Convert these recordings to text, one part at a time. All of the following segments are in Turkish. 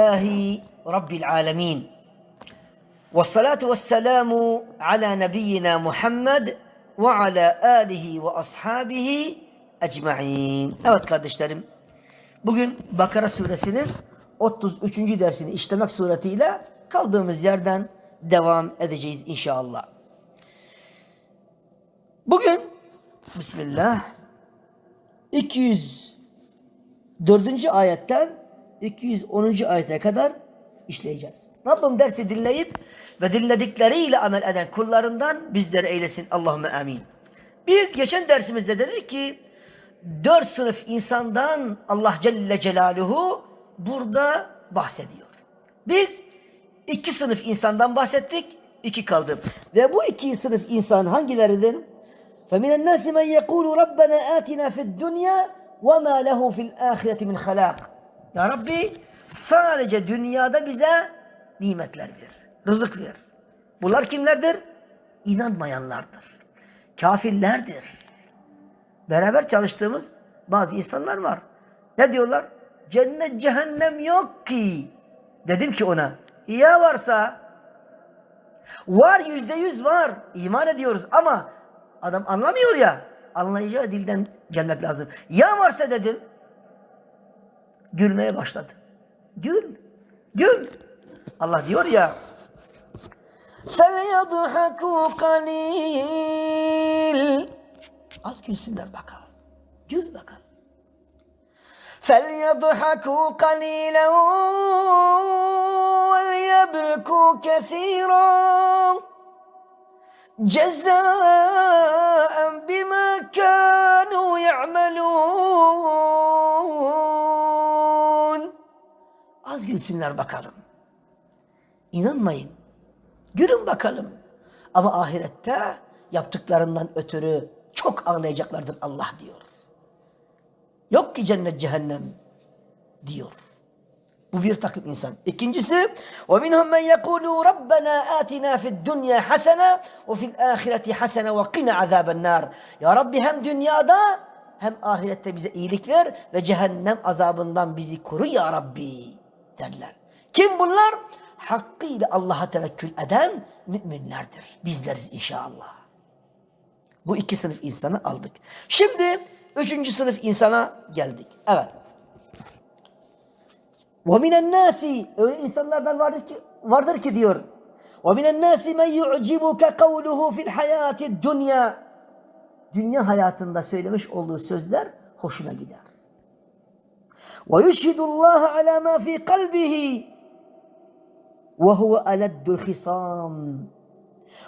الله رب العالمين والصلاة والسلام على نبينا محمد وعلى آله وأصحابه ecmaîn. Evet kardeşlerim. Bugün Bakara suresinin 33. dersini işlemek suretiyle kaldığımız yerden devam edeceğiz inşallah. Bugün Bismillah 204. ayetten 210. ayete kadar işleyeceğiz. Rabbim dersi dinleyip ve dinledikleriyle amel eden kullarından bizleri eylesin. Allahümme amin. Biz geçen dersimizde dedik ki dört sınıf insandan Allah Celle Celaluhu burada bahsediyor. Biz iki sınıf insandan bahsettik, iki kaldı. Ve bu iki sınıf insan hangileridir? فَمِنَ النَّاسِ مَنْ يَقُولُ رَبَّنَا آتِنَا فِي الدُّنْيَا وَمَا لَهُ فِي الْآخِرَةِ مِنْ خَلَاقٍ ya Rabbi sadece dünyada bize nimetler ver, rızık ver. Bunlar kimlerdir? İnanmayanlardır. Kafirlerdir. Beraber çalıştığımız bazı insanlar var. Ne diyorlar? Cennet cehennem yok ki. Dedim ki ona, ya varsa var yüzde yüz var. İman ediyoruz ama adam anlamıyor ya. Anlayacağı dilden gelmek lazım. Ya varsa dedim Gülmeye başladı. Gül. Gül. Allah diyor ya. فَلْيَضْحَكُوا قَلِيلٍ Az gülsünler bakalım. Gül bakalım. فَلْيَضْحَكُوا قَلِيلًا وَلْيَبْكُوا كَثِيرًا جزاء بما كانوا يعملون Az gülsünler bakalım. İnanmayın. Gülün bakalım. Ama ahirette yaptıklarından ötürü çok ağlayacaklardır Allah diyor. Yok ki cennet cehennem diyor. Bu bir takım insan. İkincisi وَمِنْهُمْ مَنْ يَقُولُ رَبَّنَا آتِنَا فِي الدُّنْيَا حَسَنًا وَفِي الْآخِرَةِ حَسَنًا وَقِنَا عَذَابَ النَّارِ Ya Rabbi hem dünyada hem ahirette bize iyilik ver ve cehennem azabından bizi koru ya Rabbi derler. Kim bunlar? Hakkıyla Allah'a tevekkül eden müminlerdir. Bizleriz inşallah. Bu iki sınıf insanı aldık. Şimdi üçüncü sınıf insana geldik. Evet. وَمِنَ النَّاسِ Öyle insanlardan vardır ki, vardır ki diyor. وَمِنَ النَّاسِ مَنْ يُعْجِبُكَ قَوْلُهُ فِي الْحَيَاةِ الدُّنْيَا Dünya hayatında söylemiş olduğu sözler hoşuna gider. وَيُشْهِدُ اللّٰهَ عَلَى مَا فِي قَلْبِهِ وَهُوَ أَلَدُّ الْخِصَامِ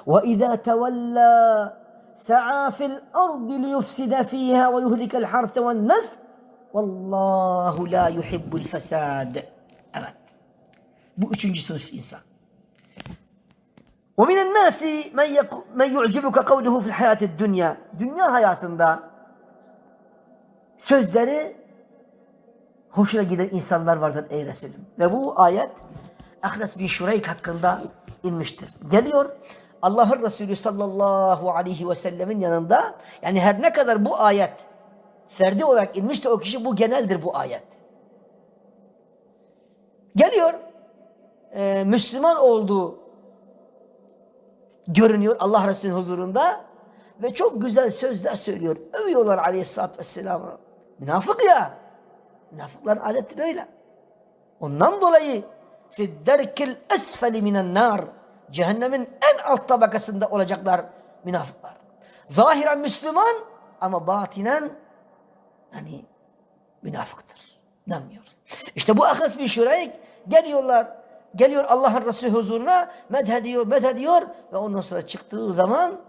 وَإِذَا تَوَلَّى سَعَى فِي الْأَرْضِ لِيُفْسِدَ فِيهَا وَيُهْلِكَ الْحَرْثَ وَالنَّسْلَ Vallahu la yuhibbul fesad. Evet. Bu üçüncü insan. ومن الناس من من يعجبك قوله في الحياة الدنيا. Dünya hayatında sözleri hoşuna giden insanlar vardır ey Resulüm. Ve bu ayet Ahnes bin Şureyk hakkında inmiştir. Geliyor Allah'ın Resulü sallallahu aleyhi ve sellemin yanında yani her ne kadar bu ayet ferdi olarak inmişse o kişi bu geneldir bu ayet. Geliyor e, Müslüman olduğu görünüyor Allah Resulü'nün huzurunda ve çok güzel sözler söylüyor. Övüyorlar aleyhissalatü vesselam'ı. Münafık ya. Münafıkların adeti böyle. Ondan dolayı fidderkil esfeli minen nar cehennemin en alt tabakasında olacaklar münafıklar. Zahiren Müslüman ama batinen hani münafıktır. İnanmıyor. İşte bu Ahnes bin Şureyk geliyorlar. Geliyor Allah'ın Resulü huzuruna medhediyor, medhediyor ve ondan sonra çıktığı zaman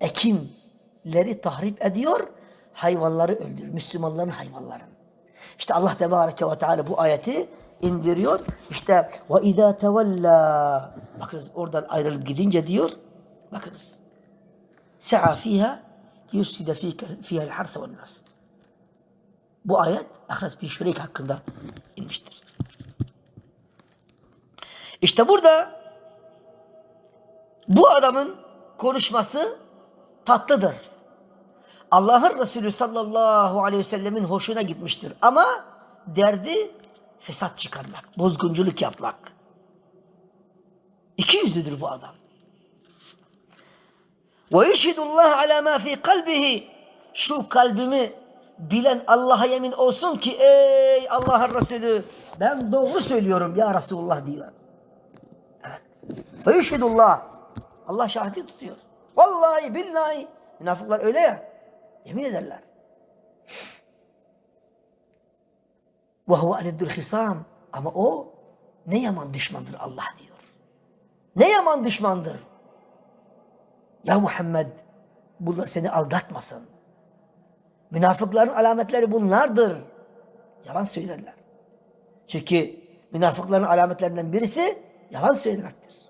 ekinleri tahrip ediyor, hayvanları öldürür. Müslümanların hayvanlarını. İşte Allah Tebareke ve Teala bu ayeti indiriyor. İşte ve izâ tevellâ bakınız oradan ayrılıp gidince diyor bakınız se'a fiha yufside fiha el-harth ve nas. Bu ayet Ahres bin Şureyk hakkında inmiştir. İşte burada bu adamın konuşması tatlıdır. Allah'ın Resulü sallallahu aleyhi ve sellemin hoşuna gitmiştir. Ama derdi fesat çıkarmak, bozgunculuk yapmak. İki yüzlüdür bu adam. Ve yeşhidullah ala ma fi kalbihi. Şu kalbimi bilen Allah'a yemin olsun ki ey Allah'ın Resulü ben doğru söylüyorum ya Resulullah diyor. Ve yeşhidullah. Allah şahidi tutuyor. Vallahi billahi. Münafıklar öyle ya. Yemin ederler. Ve huve aleddül hisam. Ama o ne yaman düşmandır Allah diyor. Ne yaman düşmandır. Ya Muhammed bunlar seni aldatmasın. Münafıkların alametleri bunlardır. Yalan söylerler. Çünkü münafıkların alametlerinden birisi yalan söylemektir.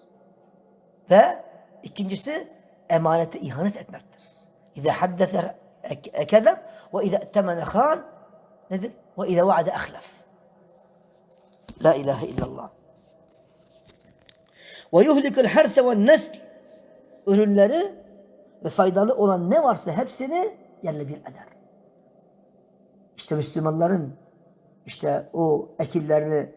Ve ikincisi emanete ihanet etmektir. İza haddese ve iza temene khan nedir? Ve iza vaade ahlef. La ilahe illallah. Ve yuhlikul herse ve nesl ürünleri ve faydalı olan ne varsa hepsini yerle bir eder. İşte Müslümanların işte o ekillerini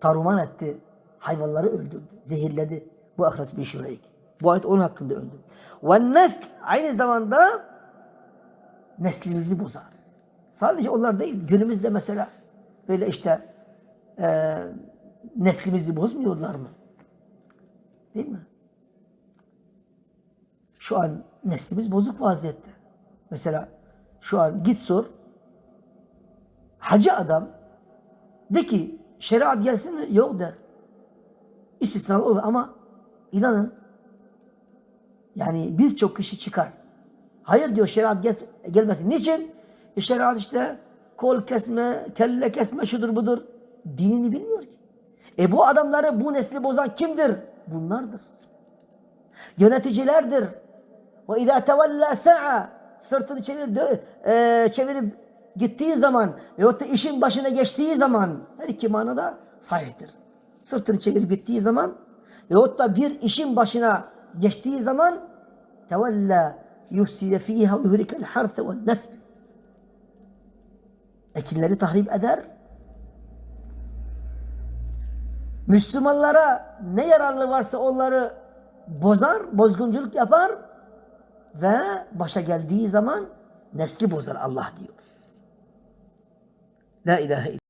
taruman etti. Hayvanları öldürdü, zehirledi. Bu ahres bir şurayık. Bu ayet onun hakkında öldü. Ve nesl aynı zamanda neslimizi bozar. Sadece onlar değil. Günümüzde mesela böyle işte e, neslimizi bozmuyorlar mı? Değil mi? Şu an neslimiz bozuk vaziyette. Mesela şu an git sor. Hacı adam de ki şeriat gelsin mi? Yok der. İstisnalı olur ama inanın yani birçok kişi çıkar. Hayır diyor şeriat gel, gelmesin. Niçin? E şeriat işte kol kesme, kelle kesme şudur budur. Dinini bilmiyor ki. E bu adamları bu nesli bozan kimdir? Bunlardır. Yöneticilerdir. Ve izâ tevellâ sa'a sırtını çevirip, e, çevirip gittiği zaman veyahut da işin başına geçtiği zaman her iki manada sahiptir. Sırtını çevirip gittiği zaman veyahut da bir işin başına geçtiği zaman tevellâ yufside fîhâ ve yuhrikel harse ve nesl ekinleri tahrip eder. Müslümanlara ne yararlı varsa onları bozar, bozgunculuk yapar ve başa geldiği zaman nesli bozar Allah diyor. La ilahe.